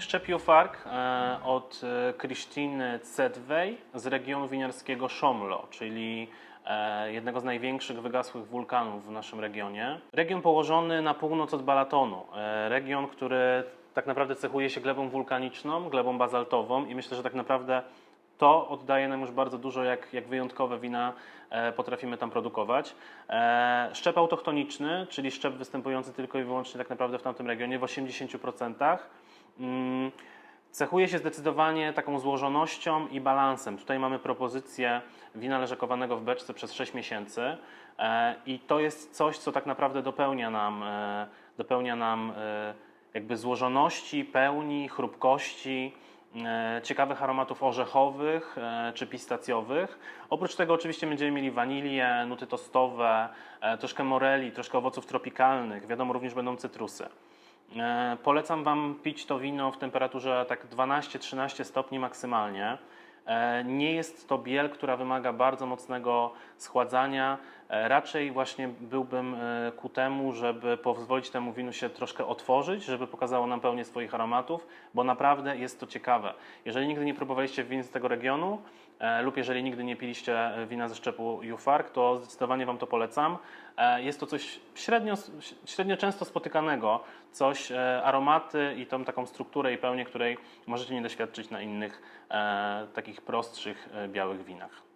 Szczep Jufark e, od e, Krystyny Cedwej z regionu winiarskiego Szomlo, czyli e, jednego z największych wygasłych wulkanów w naszym regionie. Region położony na północ od Balatonu. E, Region, który tak naprawdę cechuje się glebą wulkaniczną, glebą bazaltową i myślę, że tak naprawdę to oddaje nam już bardzo dużo, jak, jak wyjątkowe wina e, potrafimy tam produkować. E, szczep autochtoniczny, czyli szczep występujący tylko i wyłącznie tak naprawdę w tamtym regionie w 80%. Mm, Cechuje się zdecydowanie taką złożonością i balansem. Tutaj mamy propozycję wina leżakowanego w beczce przez 6 miesięcy e, i to jest coś, co tak naprawdę dopełnia nam, e, dopełnia nam e, jakby złożoności, pełni, chrupkości, ciekawych aromatów orzechowych czy pistacjowych. Oprócz tego oczywiście będziemy mieli wanilię, nuty tostowe, troszkę moreli, troszkę owoców tropikalnych, wiadomo również będą cytrusy. E, Polecam Wam pić to wino w temperaturze tak 12-13 stopni maksymalnie. E, Nie jest to biel, która wymaga bardzo mocnego schładzania. E, Raczej właśnie byłbym e, ku temu, żeby pozwolić temu winu się troszkę otworzyć, żeby pokazało nam pełnię swoich aromatów, bo naprawdę jest to ciekawe. Jeżeli nigdy nie próbowaliście win z tego regionu, lub jeżeli nigdy nie piliście wina ze szczepu Jufark, to zdecydowanie Wam to polecam. Jest to coś średnio, średnio często spotykanego, coś, aromaty i tą taką strukturę i pełnię, której możecie nie doświadczyć na innych takich prostszych e, białych winach.